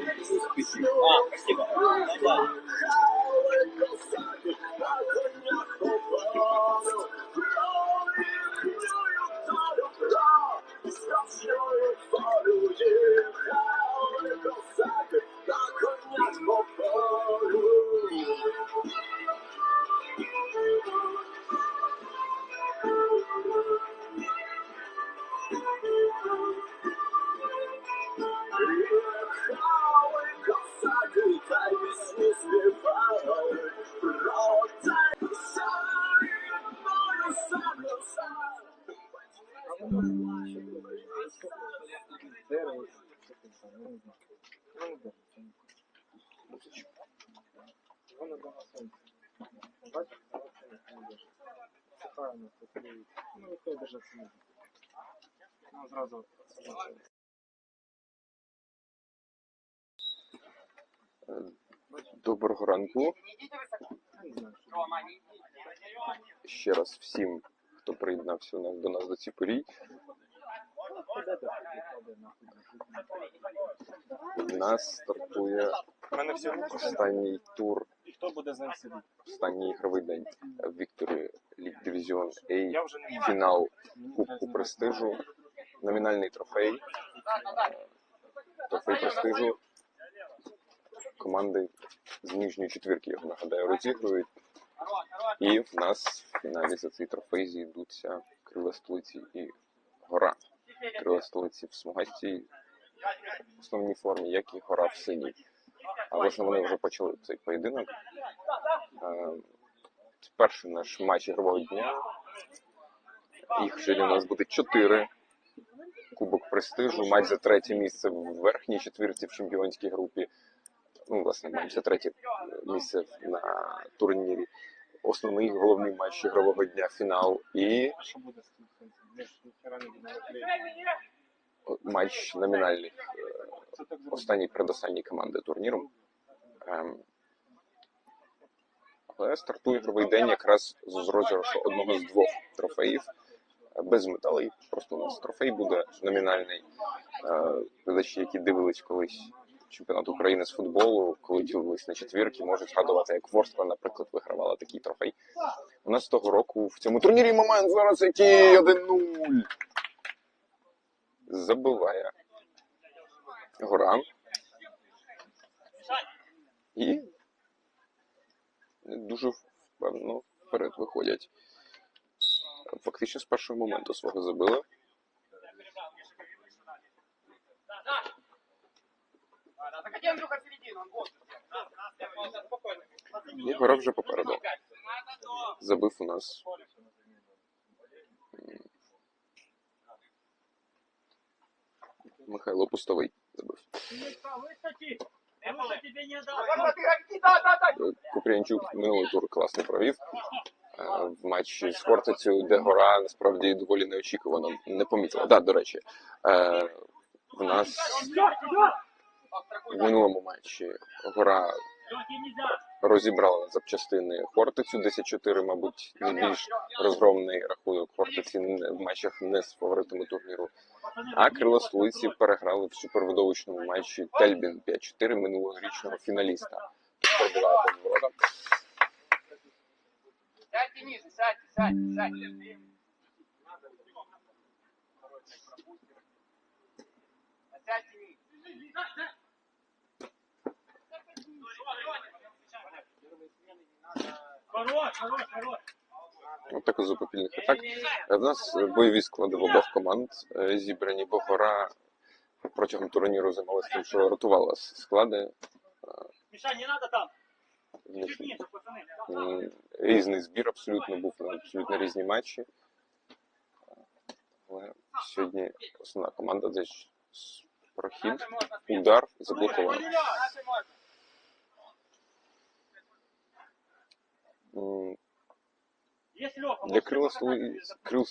про А, спасибо. Ну да. Доброго ранку. Ще раз всім, хто приєднався до нас до цієї порі. У нас стартує останній тур, І хто буде з ним сидіти? останній ігровий день Вікторі Ліг Дивізіон Я можу. фінал Кубку престижу, номінальний трофей. Трофей престижу. Команди з нижньої четвірки, його нагадаю, розігрують. І в нас в фіналі за цей трофей зійдуться крила столиці і гора. Крила столиці в смугастій основній формі, як і гора в синій. А власне вони вже почали цей поєдинок. Це перший наш матч ігрового дня. Їх сьогодні у нас буде чотири. Кубок престижу, матч за третє місце в верхній четвірці в чемпіонській групі. Ну, власне, матч за третє місце на турнірі. Основний головний матч ігрового дня фінал і Матч номінальних е, останній предостанній команди турніру. Ем, Але стартує ігровий день якраз з розіграшу одного з двох трофеїв е, без металей. Просто у нас трофей буде номінальний. Е, Глядачі, які дивились колись чемпіонат України з футболу, коли ділились на четвірки, можуть згадувати, як Ворскла, наприклад, вигравала такий трофей. У нас того року в цьому турнірі момент зараз який 1-0. Забиває гора. І дуже впевнено вперед виходять. Фактично з першого моменту свого забили. І гора вже попереду. Забив у нас. Михайло Пустовий забив. Купріянчук минулий тур класно провів. Е, В матчі з Хортицею, де гора насправді доволі неочікувано не помітила. Да, до речі, е, в нас в минулому матчі гора розібрала на запчастини Хортицю 10-4, мабуть, найбільш розгромний рахунок Хортиці в матчах не з фаворитами турніру. А крила столиці переграли в супервидовищному матчі Тельбін 5-4 минулорічного фіналіста. Пробиває по воротам. Сядьте ниже, сядьте, сядьте, сядьте. Сядьте ниже. От так запопільних атак. Е, В нас бойові склади в обох команд е, зібрані, бо гора протягом турніру займалася тим, що ротувала склади. Миша, не надо там. Різний збір абсолютно був на абсолютно різні матчі. Але сьогодні основна команда десь прохід, удар заблокований. Для Столиці- крил